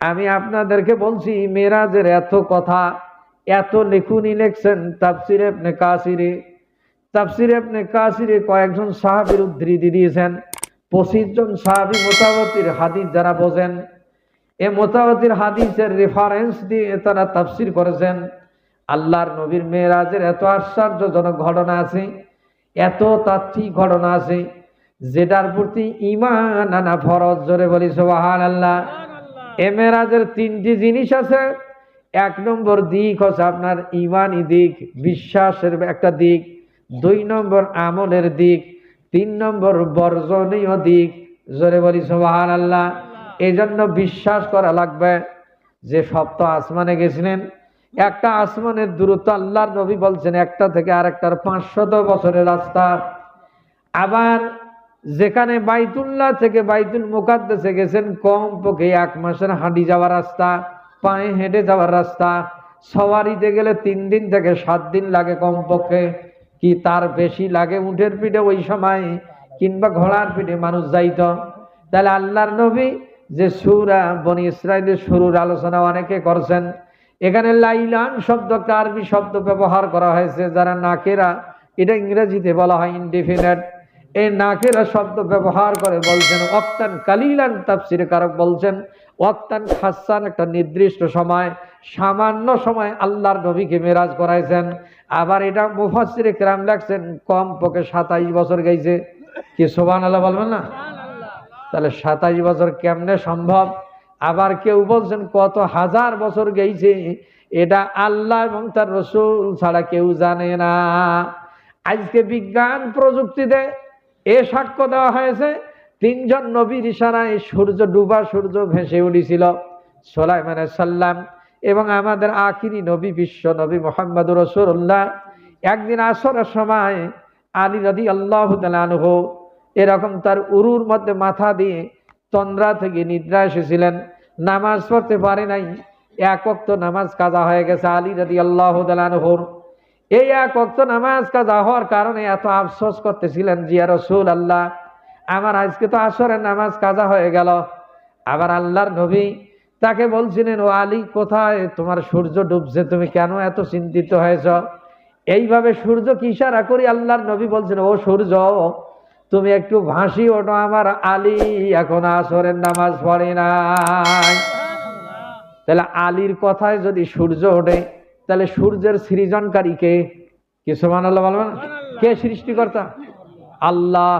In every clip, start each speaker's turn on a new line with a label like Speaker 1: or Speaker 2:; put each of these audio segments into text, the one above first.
Speaker 1: আমি আপনাদেরকে বলছি, মেরাজের এত কথা, এত লেখুনি লেখছেন তাফসির আপনি কাসিরে। তাফসির আপনি কাসিরে কয়েকজন সাহাবির উদ্ধৃতি দিয়েছেন। পঁচিশ জন সাহাবি মোতাবতির হাদিস যারা বোঝেন, এ মোতাবতির হাদিসের রেফারেন্স দিয়ে তারা তাফসির করেছেন। আল্লাহর নবীর মেয়েরাজের এত আশ্চর্যজনক ঘটনা আছে, এত তাত্ত্বিক ঘটনা আছে, যেটার প্রতি ইমান আনা ফরজ, জোরে বলি সোহান আল্লাহ এ মেয়েরাজের তিনটি জিনিস আছে। এক নম্বর দিক হচ্ছে আপনার ইমানি দিক, বিশ্বাসের একটা দিক, দুই নম্বর আমলের দিক, তিন নম্বর বর্জনীয় দিক। জোরে বলি সোহান আল্লাহ এই জন্য বিশ্বাস করা লাগবে যে সপ্ত আসমানে গেছিলেন। একটা আসমানের দূরত্ব আল্লাহর নবী বলছেন, একটা থেকে আরেকটার পাঁচশত বছরের রাস্তা। আবার যেখানে বাইতুল্লাহ থেকে বাইতুল মুকাদ্দেসে গেছেন কম পক্ষে এক মাসের হাঁটি যাওয়ার রাস্তা, পায়ে হেঁটে যাওয়ার রাস্তা, সওয়ারিতে গেলে তিন দিন থেকে সাত দিন লাগে কমপক্ষে। কি তার বেশি লাগে উঠের পিঠে ওই সময়, কিংবা ঘোড়ার পিঠে মানুষ যাইত? তাহলে আল্লাহর নবী যে সুরা বনি ইসরায়েলের শুরুর আলোচনা অনেকে করছেন, এখানে লাইলান শব্দ একটা আরবি শব্দ ব্যবহার করা হয়েছে, যারা নাকেরা, এটা ইংরেজিতে বলা হয় ইনডিফিনেট এই নাকেরা শব্দ ব্যবহার করে বলছেন অক্তান কালিলান তাফসিরে কারক বলছেন অক্তান খাসান একটা নির্দিষ্ট সময় সামান্য সময় আল্লাহর নবীকে মেরাজ করাইছেন। আবার এটা মুফাসিরে কেরাম লাগছেন কম পক্ষে সাতাইশ বছর গেছে। কি সোবান আল্লাহ বলবেন না? তাহলে সাতাইশ বছর কেমনে সম্ভব? আবার কেউ বলছেন কত হাজার বছর গেছে এটা আল্লাহ এবং তার রসুল ছাড়া কেউ জানে না। আজকে বিজ্ঞান প্রযুক্তিতে এ সাক্ষ্য দেওয়া হয়েছে, তিনজন নবীর ইশারায় সূর্য ডুবা, সূর্য ভেসে উঠেছিল সোলাইমান সাল্লাম এবং আমাদের আখিরি নবী বিশ্ব নবী মোহাম্মদ রসুল্লাহ একদিন আসরের সময় আলী রদি আল্লাহ তালহ এরকম তার উরুর মধ্যে মাথা দিয়ে তন্দ্রা থেকে নিদ্রা এসেছিলেন। নামাজ পড়তে পারে নাই, এক নামাজ কাজা হয়ে গেছে আলী রদি আল্লাহ তালহর এই এক অক্ত নামাজ কাজা হওয়ার কারণে এত আফসোস করতেছিলেন জিয়া রসুল আল্লাহ আমার আজকে তো আসরের নামাজ কাজা হয়ে গেল। আবার আল্লাহর নবী তাকে বলছিলেন ও আলী কোথায়? তোমার সূর্য ডুবছে তুমি কেন এত চিন্তিত হয়েছ? এইভাবে সূর্যকে ইশারা করি আল্লাহর নবী বলছেন ও সূর্য তুমি একটু ভাসি ওঠো আমার আলী এখন আসরের নামাজ পড়ে নাই। তাহলে আলীর কথায় যদি সূর্য ওঠে তাহলে সূর্যের সৃজনকারী কে কি সোমান আল্লাহ বলবেন কে সৃষ্টিকর্তা? আল্লাহ।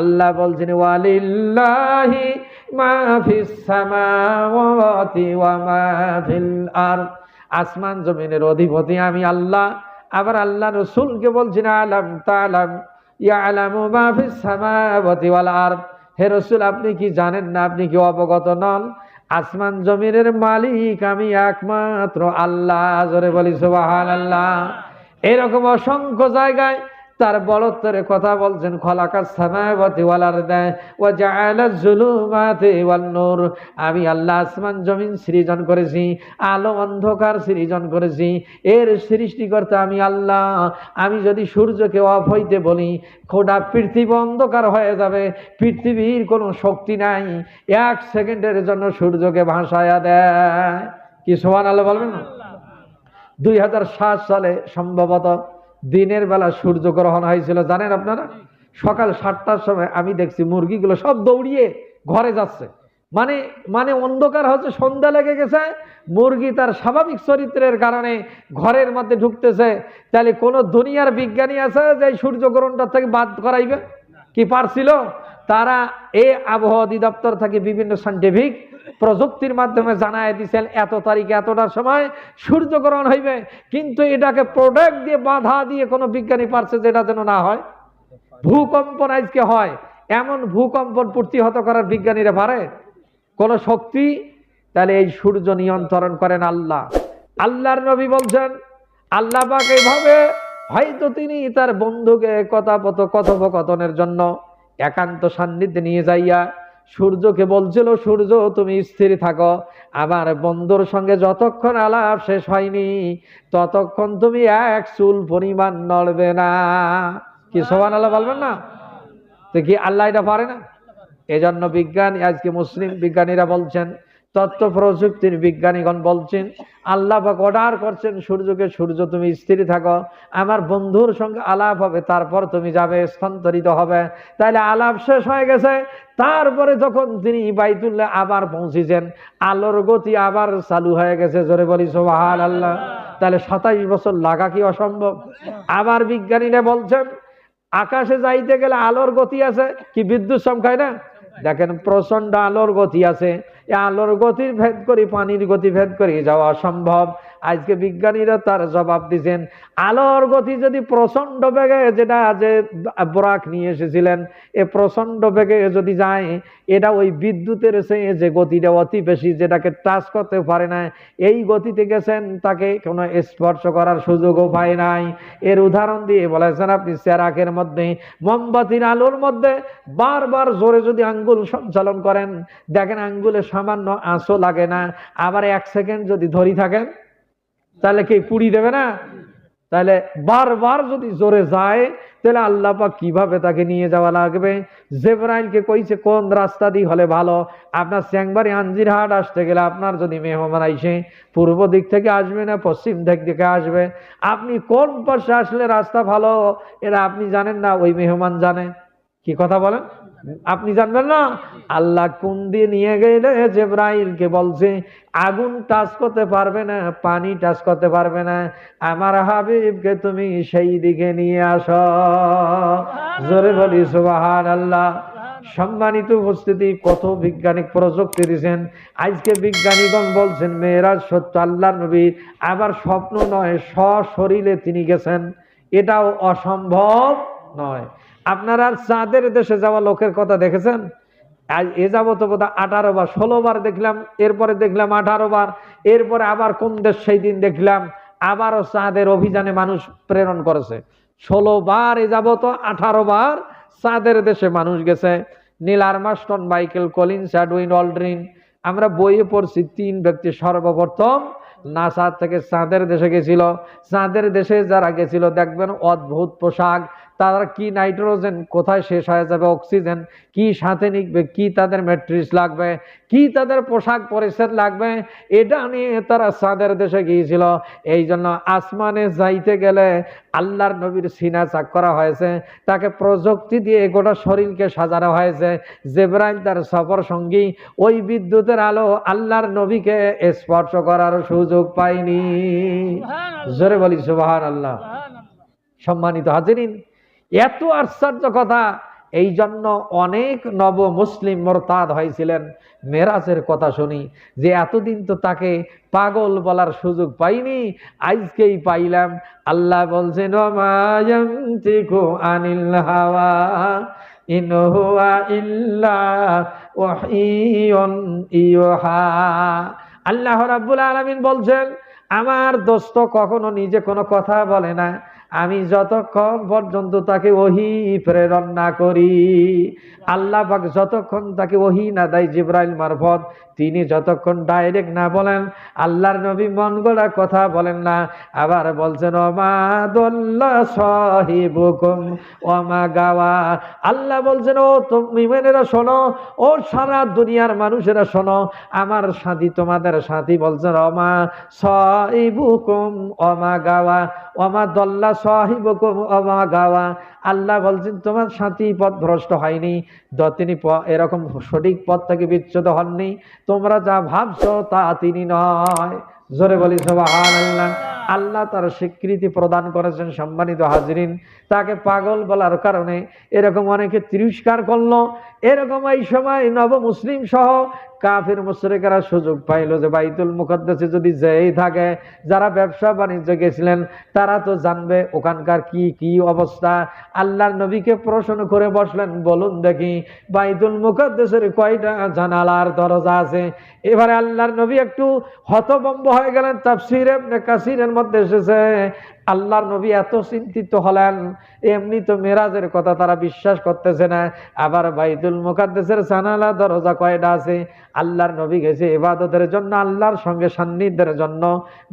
Speaker 1: আল্লাহ বলছেন ওয়ালিল্লাহি মা ফিস সামাওয়াতি ওয়া মা ফিল আরদ। আসমান জমিনের অধিপতি আমি আল্লাহ। আবার আল্লাহ রসুলকে বলছেন আলাম তালাম ইয়ালামু মা ফিস সামাওয়াতি ওয়াল আরদ। হে রসুল আপনি কি জানেন না? আপনি কি অবগত নন? আসমান জমিনের মালিক আমি একমাত্র আল্লাহ। জোরে বলি আল্লাহ এরকম অসংখ্য জায়গায় তার বলত্তরে কথা বলছেন খলাকার সামায়াবতী ওয়ালার দেয় ও জাআলা জুলুমাতি নূর। আমি আল্লাহ আসমান জমিন সৃজন করেছি আলো অন্ধকার সৃজন করেছি। এর সৃষ্টিকর্তা আমি আল্লাহ। আমি যদি সূর্যকে অফ হইতে বলি খোটা পৃথিবী অন্ধকার হয়ে যাবে পৃথিবীর কোনো শক্তি নাই। এক সেকেন্ডের জন্য সূর্যকে ভাসায়া দেয়। কি সোহান আল্লাহ বলবেন দুই হাজার সাত সালে সম্ভবত দিনের বেলা সূর্যগ্রহণ হয়েছিল, জানেন আপনারা? সকাল সাতটার সময় আমি দেখছি মুরগিগুলো সব দৌড়িয়ে ঘরে যাচ্ছে। মানে মানে অন্ধকার হচ্ছে, সন্ধ্যা লেগে গেছে, মুরগি তার স্বাভাবিক চরিত্রের কারণে ঘরের মধ্যে ঢুকতেছে। তাহলে কোন দুনিয়ার বিজ্ঞানী আছে যে সূর্যগ্রহণটা থেকে বাদ করাইবে? কি পারছিল? তারা এ আবহাওয়া অধিদপ্তর থেকে বিভিন্ন সাইন্টিফিক প্রযুক্তির মাধ্যমে জানায় দিচ্ছেন এত তারিখে, এতটার সময় সূর্যগ্রহণ হইবে, কিন্তু এটাকে প্রোডাক্ট দিয়ে বাধা দিয়ে কোনো বিজ্ঞানী পারছে যেটা যেন না হয়? ভূকম্পন আজকে হয়, এমন ভূকম্পন প্রতিহত করার বিজ্ঞানীরা পারে? কোন শক্তি? তাহলে এই সূর্য নিয়ন্ত্রণ করেন আল্লাহ। আল্লাহর নবী বলছেন, আল্লাহ এইভাবে হয়তো তিনি তার বন্ধুকে কথাপথ কথোপকথনের জন্য একান্ত সান্নিধ্যে নিয়ে যাইয়া সূর্যকে বলছিল, সূর্য, তুমি স্থির থাকো। আমার বন্ধুর সঙ্গে যতক্ষণ আলাপ শেষ হয়নি, ততক্ষণ তুমি এক চুল পরিমাণ নড়বে না। কি সোহান আল্লাহ বলবেন না? তো কি আল্লাহ এটা পারে না? এজন্য বিজ্ঞান, আজকে মুসলিম বিজ্ঞানীরা বলছেন তথ্য প্রযুক্তির বিজ্ঞানীগণ বলছেন, আল্লাহ পাক অর্ডার করছেন, সূর্যকে সূর্য তুমি স্থির থাকো, আমার বন্ধুর সঙ্গে আলাপ হবে, তারপর তুমি যাবে, স্থানান্তরিত হবে। তাহলে আলাপ শেষ হয়ে গেছে। তারপরে যখন তিনি বাইতুল্লাহ আবার পৌঁছেছেন, আলোর গতি আবার চালু হয়ে গেছে, জোরে বলি সোহাল আল্লাহ তাহলে সাতাইশ বছর লাগা কি অসম্ভব? আবার বিজ্ঞানীরা বলছেন, আকাশে যাইতে গেলে আলোর গতি আছে, কি বিদ্যুৎ সংখ্যায় না? দেখেন প্রচণ্ড আলোর গতি আছে। এই আলোর গতির ভেদ করি পানির গতি ভেদ করি যাওয়া সম্ভব আজকে বিজ্ঞানীরা তার জবাব দিছেন, আলোর গতি যদি প্রচণ্ড বেগে যেটা যে বরাক নিয়ে এসেছিলেন, এ প্রচণ্ড বেগে যদি যায়, এটা ওই বিদ্যুতের সে যে গতিটা অতি বেশি যেটাকে টাচ করতে পারে না, এই গতিতে গেছেন, তাকে কোনো স্পর্শ করার সুযোগও পায় নাই। এর উদাহরণ দিয়ে বলেছেন আপনি সেরাকের মধ্যে, মোমবাতির আলোর মধ্যে বারবার জোরে যদি আঙ্গুল সঞ্চালন করেন, দেখেন আঙ্গুলে সামান্য আঁচও লাগে না, আবার এক সেকেন্ড যদি ধরি থাকেন তাহলে কি পুড়ি দেবে না? তাহলে বারবার যদি জোরে যায়, তাহলে আল্লাহ পাক কীভাবে তাকে নিয়ে যাওয়া লাগবে? জেবরাইলকে কইছে, কোন রাস্তা দিয়ে হলে ভালো? আপনার স্যাংবাড়ি আঞ্জিরহাট আসতে গেলে আপনার যদি মেহমান আইসে, পূর্ব দিক থেকে আসবে না, পশ্চিম দিক থেকে আসবে? আপনি কোন পাশে আসলে রাস্তা ভালো? এটা আপনি জানেন না, ওই মেহমান জানে। কি কথা বলেন? আপনি জানবেন না? আল্লাহ কোন দিয়ে নিয়ে গেলে জেব্রাইলকে বলছে আগুন টাচ করতে পারবে না পানি টাচ করতে পারবে না আমার হাবিবকে তুমি সেই দিকে নিয়ে আসো। জোরে বলি সুবাহান আল্লাহ সম্মানিত উপস্থিতি কত বিজ্ঞানিক প্রযুক্তি দিয়েছেন। আজকে বিজ্ঞানীগণ বলছেন মেয়েরাজ সত্য আল্লাহ নবী আবার স্বপ্ন নয় সশরীরে তিনি গেছেন। এটাও অসম্ভব নয়। আপনারা আর চাঁদের দেশে যাওয়া লোকের কথা দেখেছেন? এ যাবত বোধ আঠারো বার, ষোলো বার দেখলাম, এরপরে দেখলাম আঠারো বার, এরপরে আবার কোন দেশ সেই দিন দেখলাম, আবারও চাঁদের অভিযানে মানুষ প্রেরণ করেছে। ষোলো বার এ যাবত আঠারো বার চাঁদের দেশে মানুষ গেছে। Neil Armstrong, Michael Collins Edwin Aldrin আমরা বইয়ে পড়ছি তিন ব্যক্তি সর্বপ্রথম নাসা থেকে চাঁদের দেশে গেছিল। চাঁদের দেশে যারা গেছিল, দেখবেন অদ্ভুত পোশাক তারা কি নাইট্রোজেন কোথায় শেষ হয়ে যাবে অক্সিজেন কি সাথে নিকবে কি তাদের ম্যাট্রিক্স লাগবে কি তাদের পোশাক পরিচ্ছদ লাগবে এটা নিয়ে তারা চাঁদের দেশে গিয়েছিল। এই জন্য আসমানে যাইতে গেলে আল্লাহর নবীর সিনা চাক করা হয়েছে তাকে প্রযুক্তি দিয়ে গোটা শরীরকে সাজানো হয়েছে। জেব্রাইল তার সফর সঙ্গী ওই বিদ্যুতের আলো আল্লাহর নবীকে স্পর্শ করার সুযোগ পায়নি। জোরে বলি সুবাহান আল্লাহ সম্মানিত হাজিরিন এত আশ্চর্য কথা। এই জন্য অনেক নব মুসলিম মোরতাদ হয়েছিলেন। মেরাজের কথা শুনি যে, এতদিন তো তাকে পাগল বলার সুযোগ পাইনি, আজকেই পাইলাম। আল্লাহ বলছেন "ওয়ামায়ান্তিকু আনিল হাওয়া, ইন হুয়া ইল্লা ওয়াহিয়ুন ইউহা। আল্লাহ রাব্বুল আলামিন বলছেন, আমার দোস্ত কখনো নিজে কোনো কথা বলে না। আমি যতক্ষণ পর্যন্ত তাকে ওহি প্রেরণ না করি, আল্লাহ পাক যতক্ষণ তাকে ওহি না দেয় জিব্রাইল মারফত, তিনি যতক্ষণ ডাইরেক্ট না বলেন, আল্লাহর নবী মন গড়া কথা বলেন না। আবার বলছেন, ওমা দোল্লা সাহিবুকুম, ওমা গাওয়া। আল্লাহ বলছেন, ও তুমি মেনেরা শোনো, ও সারা দুনিয়ার মানুষেরা শোনো, আমার সাথী তোমাদের সাথী বলছেন, ওমা সাহিবুকুম অমা গাওয়া, ওমা দল্লা আল্লাহ বলছেন, তোমার সাথী পথ ভ্রষ্ট হয়নি তিনি এরকম সঠিক পথ থেকে বিচ্যুত হননি। তোমরা যা ভাবছ তা তিনি নয়। জোরে বলি আল্লাহ আল্লাহ তার স্বীকৃতি প্রদান করেছেন সম্মানিত হাজরিন। তাকে পাগল বলার কারণে এরকম অনেকে তিরস্কার করল। এরকম এই সময় নব মুসলিম সহ কাফির মুশরিকেরা সুযোগ পাইলো যে বাইতুল মুকদ্দাসে যদি যেই থাকে, যারা ব্যবসা বাণিজ্য গেছিলেন, তারা তো জানবে ওখানকার কি কি অবস্থা। আল্লাহর নবীকে প্রশ্ন করে বসলেন, বলুন দেখি, বাইতুল মুকদ্দাসের কয়টা জানালার দরজা আছে? এবারে আল্লাহর নবী একটু হতবম্ব হয়ে গেলেন, তাফসির কাসিরের মধ্যে এসেছে। আল্লাহর নবী এত চিন্তিত হলেন, এমনি তো মেরাজের কথা তারা বিশ্বাস করতেছে না। আবার বাইতুল মুকাদ্দেসের জানালা, দরজা কয়টা আছে? আল্লাহর নবী গেছে ইবাদতের জন্য, আল্লাহর সঙ্গে সান্নিধ্যের জন্য।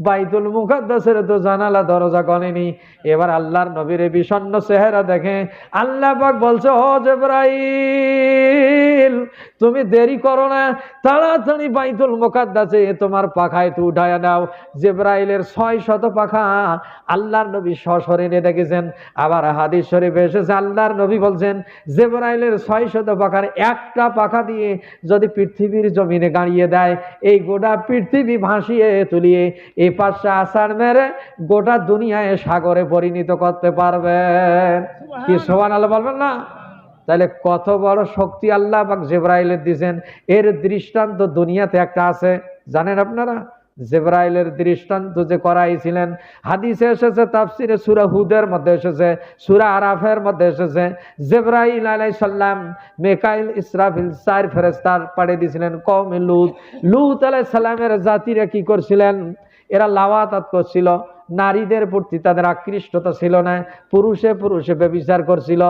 Speaker 1: বাইতুল মুকাদ্দাসের তো জানালা, দরজা গনেনি এবার আল্লাহর নবীর এই বিষণ্ণ চেহারা দেখে আল্লাহ পাক বলছে, ও জেব্রাইল, তুমি দেরি করো না, তাড়াতাড়ি বাইতুল মুকাদ্দাসে তোমার পাখায় একটু উঠায় নাও। জেব্রাইলের ছয় শত পাখা আল্লাহর নবী সশরীরে দেখেছেন আবার হাদিস শরীফে এসেছে আল্লাহর নবী বলছেন জেব্রাইলের ছয় শত পাখার একটা পাখা দিয়ে যদি পৃথিবীর জমিনে গাড়িয়ে দেয় এই গোটা পৃথিবী ভাসিয়ে তুলিয়ে এই পাশে আষাঢ় মেরে গোটা দুনিয়ায় সাগরে পরিণত করতে পারবেন কি সোহান আল্লাহ বলবেন না? তাহলে কত বড় শক্তি আল্লাহ বা জেব্রাইলের দিয়েছেন এর দৃষ্টান্ত দুনিয়াতে একটা আছে জানেন আপনারা? জেব্রাইলের দৃষ্টান্ত যে করাইছিলেন, হাদিসে এসেছে, তাফসিরে সুরা হুদের মধ্যে এসেছে, সুরা আরাফের মধ্যে এসেছে। জেব্রাইল আলাই সাল্লাম মেকাইল ইসরাফিল সাইর ফেরেস্তার পাঠিয়ে দিয়েছিলেন কৌমে লুত। লুত আলাই সাল্লামের জাতিরা কি করছিলেন? এরা লাওয়াত করছিল। নারীদের প্রতি তাদের আকৃষ্টতা ছিল না। পুরুষে পুরুষে ব্যবিচার করছিল।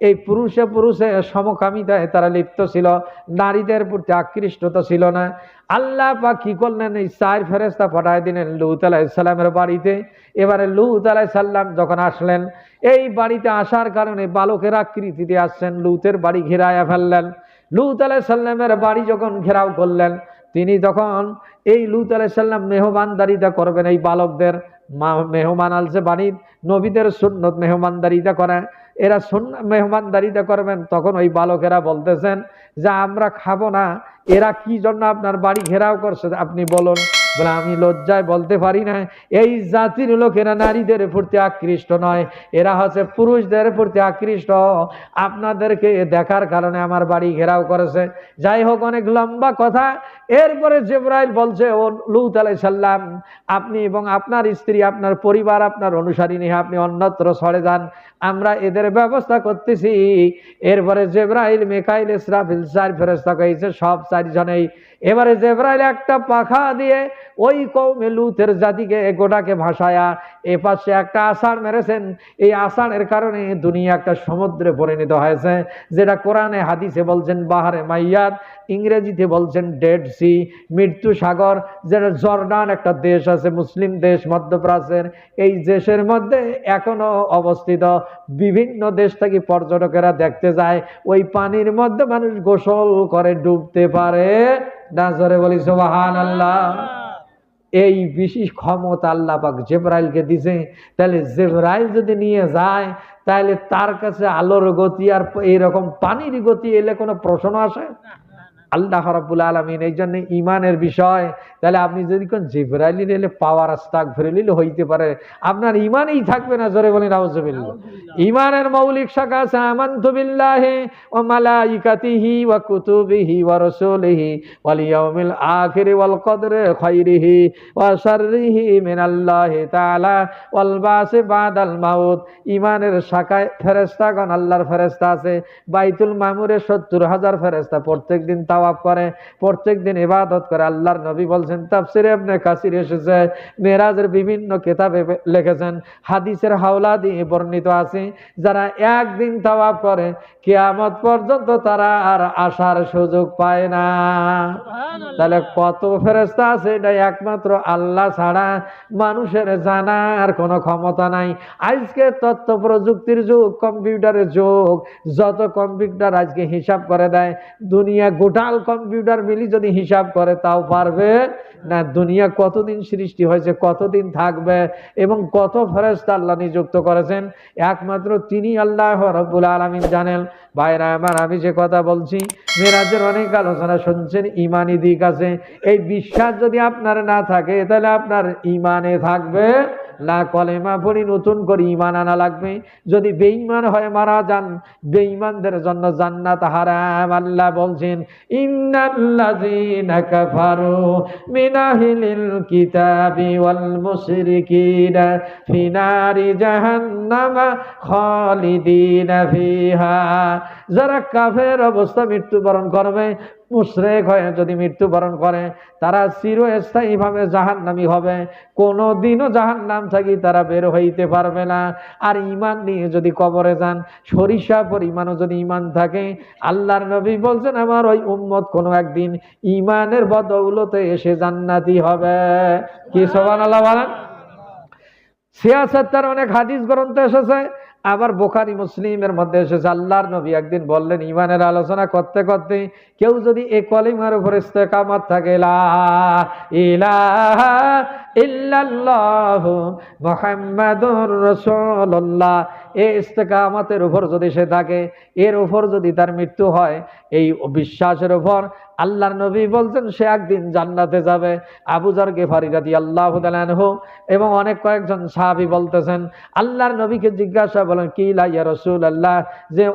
Speaker 1: এই পুরুষে পুরুষে সমকামিতায় তারা লিপ্ত ছিল। নারীদের প্রতি আকৃষ্টতা ছিল না। আল্লাহ বা কি করলেন? এই চার ফেরেস্তা পাঠায় দিলেন লুত আলাইসাল্লামের বাড়িতে। এবারে লুত আলাইসাল্লাম যখন আসলেন, এই বাড়িতে আসার কারণে বালকের আকৃতিতে আসছেন, লুতের বাড়ি ঘেরায়া ফেললেন। লুত আলাইসাল্লামের বাড়ি যখন ঘেরাও করলেন, তিনি তখন এই লুত আলাইসাল্লাম মেহমানদারিতা করবেন এই বালকদের। মা- মেহমান আলছে বাণীর নবীদের সুন্নত মেহমানদারিতা করে। এরা সুন্ন মেহমানদারিতা করবেন, তখন ওই বালকেরা বলতেছেন যে, আমরা খাব না, এরা কি জন্য আপনার বাড়ি ঘেরাও করছে? আপনি বলুন। বলে, আমি লজ্জায় বলতে পারি না, এই জাতির লোকেরা নারীদের প্রতি আকৃষ্ট নয়, এরা হচ্ছে পুরুষদের প্রতি আকৃষ্ট। আপনাদেরকে দেখার কারণে আমার বাড়ি ঘেরাও করেছে। যাই হোক, অনেক লম্বা কথা। এরপরে জেব্রাইল বলছে, ও লুত আলাই সাল্লাম আপনি এবং আপনার স্ত্রী, আপনার পরিবার, আপনার অনুসারী নিয়ে আপনি অন্যত্র সরে যান। আমরা এদের ব্যবস্থা করতেছি। এরপরে জেব্রাইল, মেকাইল, ইসরাফিল চার ফেরস্তা কয়েছে সব চারজনেই। এবারে জেব্রাইল একটা পাখা দিয়ে ওই কৌমে লুতের জাতিকে গোটাকে ভাসায়া, এ পাশে একটা আষাঢ় মেরেছেন। এই আষাঢ়ের কারণে দুনিয়া একটা সমুদ্রে পরিণত হয়েছে, যেটা কোরআনে, হাদিসে বলছেন, বাহারে মাইয়াত ইংরেজিতে বলছেন, ডেড সি মৃত্যু সাগর যেটা জর্ডান একটা দেশ আছে, মুসলিম দেশ, মধ্যপ্রাচ্যের। এই দেশের মধ্যে এখনও অবস্থিত বিভিন্ন দেশ থেকে পর্যটকেরা দেখতে যায়, ওই পানির মধ্যে মানুষ গোসল করে ডুবতে পারে। না জোরে বলি সোবাহান আল্লাহ এই বিশেষ ক্ষমতা আল্লাহ পাক জেব্রাইলকে দিছে। তাহলে জেবরাইল যদি নিয়ে যায় তাহলে তার কাছে আলোর গতি আর এইরকম পানির গতি এলে কোনো প্রশ্ন আসে? আল্লাহ রাব্বুল আলামিন এই জন্য ইমানের বিষয় তাহলে আপনি যদি কোন জিব্রাইলি নিলে পাওয়ার আস্তাক ফিরে নিলে হইতে পারে। আপনার ইমানই থাকবে না জোরে বলেন ইমানের মৌলিক শাখা আছে আমানতু বিল্লাহি ওয়া মালাইকাতিহি ওয়া কুতুবিহি ওয়া রাসূলিহি ওয়াল ইয়াউমিল আখিরি ওয়াল কদরি খাইরিহি ওয়া শাররিহি মিনাল্লাহি তাআলা ওয়াল বাসি বাদাল মাউত। ইমানের শাখায় ফেরেশতাগণ আল্লাহর ফেরেশতা আছে। বাইতুল মামুরে সত্তর হাজার ফেরেশতা প্রত্যেকদিন তাওয়াফ করে প্রত্যেকদিন ইবাদত করে আল্লাহর নবী বলছেন তাফসিরে ইবনে কাসির এসেছে মেরাজের বিভিন্ন কিতাবে লিখেছেন হাদিসের হাওলা দিয়ে বর্ণিত আছে যারা একদিন তাওয়াফ করে কিয়ামত পর্যন্ত তারা আর আসার সুযোগ পায় না। তাহলে কত ফেরেস্তা আছে এটা একমাত্র আল্লাহ ছাড়া মানুষের জানার কোনো ক্ষমতা নাই। আজকে তথ্য প্রযুক্তির যুগ কম্পিউটারের যুগ যত কম্পিউটার আজকে হিসাব করে দেয় দুনিয়া গোটাল কম্পিউটার মিলি যদি হিসাব করে তাও পারবে? না, দুনিয়া কতদিন সৃষ্টি হয়েছে, কতদিন থাকবে এবং কত ফেরেস্তা আল্লাহ নিযুক্ত করেছেন? একমাত্র তিনি আল্লাহ রব্বুল আলমিন জানেন। ভাইরা আমার, আমি যে কথা বলছি, মেরাজের অনেক আলোচনা শুনছেন, ইমানি দিক আছে। এই বিশ্বাস যদি আপনার না থাকে, তাহলে আপনার ইমানে থাকবে না কলেমা পড়ি নতুন করে ইমান আনা লাগবে। যদি বেঈমান হয়ে মারা যান, বেঈমানদের জন্য জান্নাত হারাম, আল্লাহ বলছেন, ইন্নাল্লাযীনা কাফারু মিন আহলিল কিতাবি ওয়াল মুশরিকিনা ফি নারি জাহান্নামা খালিদিনা ফিহা। যারা কাফের অবস্থা মৃত্যুবরণ করবে মুশরেক হয়ে যদি মৃত্যুবরণ করে, তারা চিরস্থায়ীভাবে জাহান্নামী হবে। কোনো দিনও জাহান্নাম থাকি তারা বের হইতে পারবে না। আর ইমান নিয়ে যদি কবরে যান সরিষা পরিমাণও যদি ইমান থাকে, আল্লাহর নবী বলছেন, আমার ওই উম্মত কোনো একদিন ইমানের বদৌলতে এসে জান্নাতি হবে। কি সোবান আল্লাহ বলেন? সিয়াসত্তার অনেক হাদিস গ্রন্থ এসেছে। আবার বোখারি মুসলিমের মধ্যে এসেছে, আল্লাহর নবী একদিন বললেন ইমানের আলোচনা করতে করতে কেউ যদি এ কলিমার উপর ইস্তেকামত থাকে ইল্লাল্লাহ মুহাম্মাদুর রাসূলুল্লাহ এই ইস্তেকামতের উপর যদি সে থাকে, এর উপর যদি তার মৃত্যু হয়, এই বিশ্বাসের উপর আল্লাহর নবী বলছেন, সে একদিন জান্নাতে যাবে। আবুজার গেফারি রাদি আল্লাহ এবং অনেক কয়েকজন সাহাবি বলতেছেন, আল্লাহর নবীকে জিজ্ঞাসা বলেন কি লাইয়া রসুল আল্লাহ যে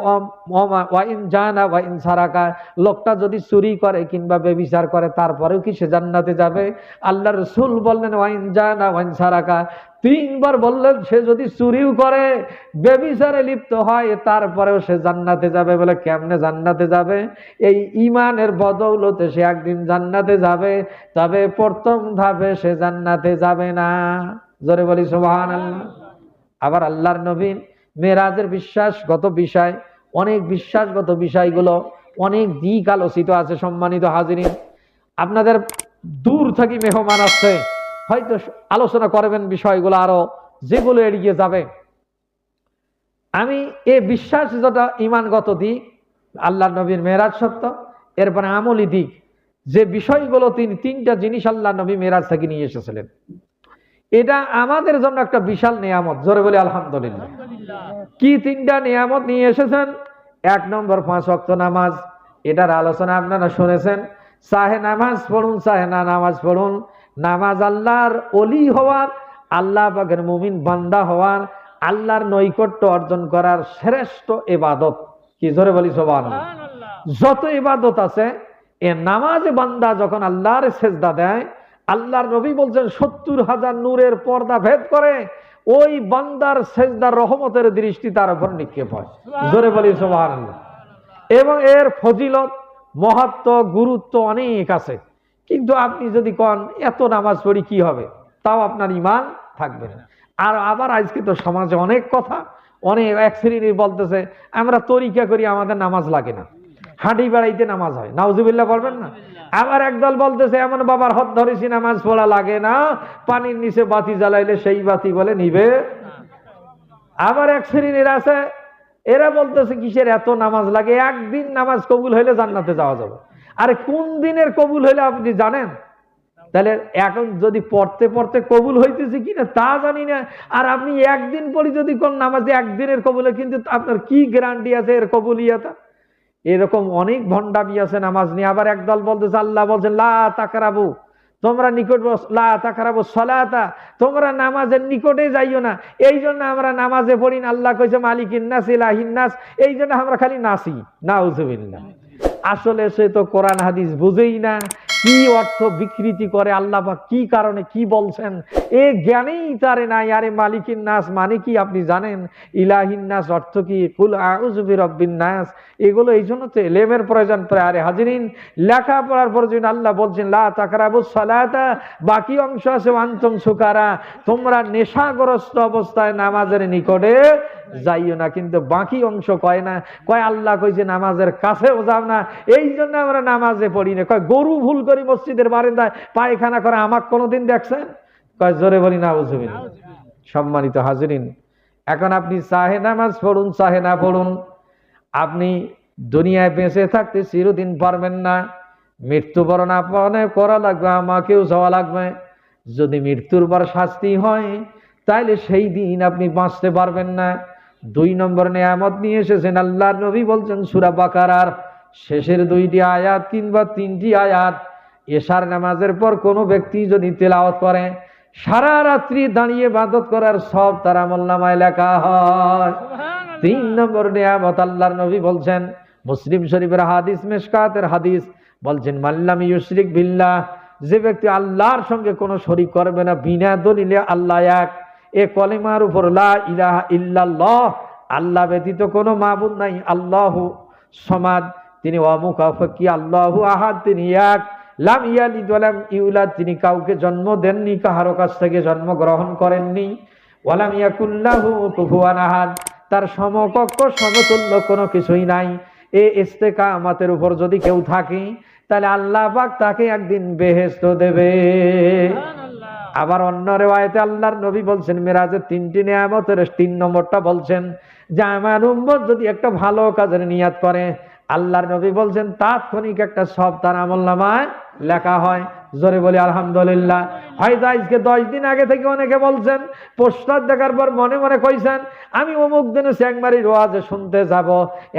Speaker 1: ওয়াইন জানা ওয়াইন সারাকা। লোকটা যদি চুরি করে কিংবা বেবিচার করে, তারপরেও কি সে জান্নাতে যাবে? আল্লাহ রসুল বললেন ওয়াইন জানা ওয়াইন সারাকা। তিনবার বললেন, সে যদি চুরিও করে, বেবিচারে লিপ্ত হয়, তারপরেও সে জান্নাতে যাবে বলে কেমনে জান্নাতে যাবে? এই ইমানের বদৌলতে সে একদিন জান্নাতে যাবে, তবে প্রথম ধাপে সে জান্নাতে যাবে না। জোরে বলি সোহান আবার আল্লাহর নবীন মেরাজের বিশ্বাসগত বিষয়, অনেক বিশ্বাসগত বিষয়গুলো, অনেক দিক আলোচিত আছে সম্মানিত হাজিরিন। আপনাদের দূর থেকে মেহমান আসছে। হয়তো আলোচনা করবেন বিষয়গুলো আরও যেগুলো এড়িয়ে যাবে। আমি এ বিশ্বাস যেটা ইমানগত দিক আল্লাহ নবীর মেরাজ সত্য এরপরে আমলি দিক। যে বিষয়গুলো তিনি তিনটা জিনিস আল্লাহ নবী মেরাজ থেকে নিয়ে এসেছিলেন। এটা আমাদের জন্য একটা বিশাল নিয়ামত জোরে বলি আলহামদুলিল্লাহ। কি তিনটা নিয়ামত নিয়ে এসেছেন? এক নম্বর পাঁচ অক্ত নামাজ। এটার আলোচনা আপনারা শুনেছেন। চাহে নামাজ পড়ুন চাহে না নামাজ পড়ুন। নামাজ আল্লাহর অলি হওয়ার আল্লাহ পাকের মুমিন বান্দা হওয়ার আল্লাহর নৈকট্য অর্জন করার শ্রেষ্ঠ এবাদত কি জোরে বলি সবান যত ইবাদত আছে এ নামাজে বান্দা যখন আল্লাহর সেজদা দেয় আল্লাহর নবী বলছেন সত্তর হাজার নূরের পর্দা ভেদ করে ওই বান্দার সেজদার রহমতের দৃষ্টি তার উপর নিক্ষেপ হয়। জোরে বলি সোহান এবং এর ফজিলত মহাত্ম গুরুত্ব অনেক আছে। কিন্তু আপনি যদি কন, এত নামাজ পড়ি কি হবে? তাও আপনার ইমান থাকবে না। আর আবার আজকে তো সমাজে অনেক কথা, অনেক এক শ্রেণির বলতেছে, আমরা তরিকা করি, আমাদের নামাজ লাগে না। হাঁটি বেড়াইতে নামাজ হয়। নাউজুবিল্লাহ বলবেন না? আবার একদল বলতেছে, এমন বাবার হত ধরেছি, নামাজ পড়া লাগে না। পানির নিচে বাতি জ্বালাইলে সেই বাতি বলে নিবে। আবার এক শ্রেণির আছে, এরা বলতেছে, কিসের এত নামাজ লাগে? একদিন নামাজ কবুল হইলে জান্নাতে যাওয়া যাবে। আরে কোন দিনের কবুল হইলে আপনি জানেন? তাহলে এখন যদি পড়তে পড়তে কবুল হইতেছে কিনা তা জানি না। আর আপনি একদিন পরে যদি কোন নামাজে একদিনের কবুলে, কিন্তু আপনার কি গ্যারান্টি আছে এর কবুলিয়াতা? এরকম অনেক ভণ্ডামি আছে নামাজ নিয়ে। আবার একদল বলতেছে, আল্লাহ বলছেন, লা তাকারাবু, তোমরা নিকট লা তাকারাবু সলাতা, তোমরা নামাজের নিকটে যাইও না। এই জন্য আমরা নামাজে পড়ি না। আল্লাহ কইছে মালিক ইন্নাস ইলাহিন্নাস এই জন্য আমরা খালি নাসি। নাউজুবিল্লাহ। আসলে সে তো কোরআন হাদিস বুঝেই না। কি অর্থ বিকৃতি করে আল্লাহ পাক, কি কারণে কি বলছেন? এ জ্ঞানেই তারে নাই। আরে মালিকিন নাস মানে কি আপনি জানেন? ইলাহিন নাস অর্থ কি? কুল আউজুবি রব্বিন নাস। এগুলো এই জন্য তো এলেমের প্রয়োজন প্রায়। আরে হাজিরিন, লেখাপড়ার প্রয়োজন আল্লাহ বলছেন, লা তাকরাবু সালাতা, বাকি অংশ আছে আন্তম সুকারা। তোমরা নেশাগ্রস্ত অবস্থায় নামাজের নিকটে যাইও না, কিন্তু বাকি অংশ কয় না? কয়, আল্লাহ কইছে, নামাজের কাছেও যাও না। এই জন্য আমরা নামাজে পড়ি না। কয়, গরু ভুল করি মসজিদের বারান্দায় পায়খানা করে, আমাকে কোনোদিন দেখছেন? কয়, জোরে বলি না বুঝবেন সম্মানিত হাজিরিন, এখন আপনি চাহে নামাজ পড়ুন, চাহে না পড়ুন। আপনি দুনিয়ায় বেঁচে থাকতে চিরদিন পারবেন না। মৃত্যুবরণ আপনে করা লাগবে, আমাকেও যাওয়া লাগবে। যদি মৃত্যুর পর শাস্তি হয়, তাইলে সেই দিন আপনি বাঁচতে পারবেন না। দুই নম্বর নেয়ামত নিয়ে এসেছেন আল্লাহ নবী বলছেন, সুরা বাকারার শেষের দুইটি আয়াত কিংবা তিনটি আয়াত এশার নামাজের পর কোনো ব্যক্তি যদি তেলাওয়াত করে সারা রাত্রি দাঁড়িয়ে বাদত করার সব তার আমল নামায় লেখা হয়। তিন নম্বর নিয়ামত আল্লাহর নবী বলছেন মুসলিম শরীফের হাদিস মেশকাতের হাদিস বলছেন মাল্লাম ইউশরিক বিল্লাহ যে ব্যক্তি আল্লাহর সঙ্গে কোনো শরিক করবে না বিনা দলিলে আল্লাহ এক। এ কলেমার উপর লা ইলাহা ইল্লাল্লাহ আল্লাহ ব্যতীত কোনো মাবুদ নাই আল্লাহ সমাদ। তিনি অমুখাফকি আল্লাহু আহাদ তিনি এক। লাম ইয়ালিদ ওয়ালাম ইউলাদ তিনি কাউকে জন্ম দেননি কাহারো কাছ থেকে জন্ম গ্রহণ করেননি। ওয়ালাম ইয়াকুল্লাহু কুফুয়ান আহাদ তার সমকক্ষ সমতুল্য কোনো কিছুই নাই। এ ইস্তেকামাতের উপর যদি কেউ থাকে তাহলে আল্লাহ পাক তাকে একদিন বেহেস্ত দেবে। আবার অন্য রেওয়ায়তে আল্লাহর নবী বলছেন মেরাজের তিনটি নিয়ামতের তিন নম্বরটা বলছেন যে আমার উম্মত যদি একটা ভালো কাজের নিয়াত করে আল্লাহর নবী বলছেন তাৎক্ষণিক একটা সব তার আমল নামায় লেখা হয়। জোরে বলি আলহামদুলিল্লাহ। হয়তো আজকে দশ দিন আগে থেকে অনেকে বলছেন, পোস্টার দেখার পর মনে মনে কইছেন, আমি অমুক দিনে শুনতে যাব।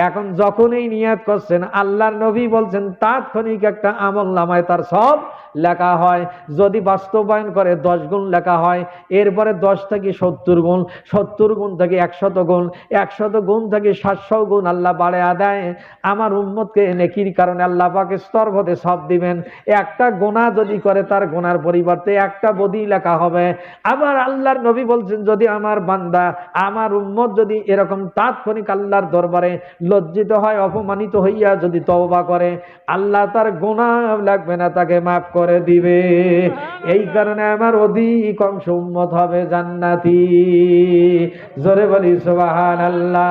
Speaker 1: এখন যখনই নিয়াত করছেন, আল্লাহর নবী বলছেন, তাৎক্ষণিক একটা আমল নামায় তার সব লেখা হয়। যদি বাস্তবায়ন করে দশ গুণ লেখা হয়, এরপরে দশ থেকে সত্তর গুণ সত্তর গুণ থেকে একশত গুণ একশত গুণ থেকে সাতশো গুণ আল্লাহ বাড়ে আদায়। আমার উম্মতকে নেকির কারণে আল্লাহ পাকে স্তর ভতে সব দিবেন। একটা গোনা যদি করে তার গোনার পরিবর্তে একটা বদি লেখা হবে। আবার আল্লাহর নবী বলছেন, যদি আমার বান্দা, আমার উম্মত যদি এরকম তাৎক্ষণিক আল্লাহর দরবারে লজ্জিত হয়, অপমানিত হইয়া যদি তওবা করে, আল্লাহ তার গোনা লাগবে না, তাকে মাফ করে দিবে। এই কারণে আমার অধিকাংশ উম্মত হবে জান্নাতি। জোরে বলি, সুবহানাল্লাহ।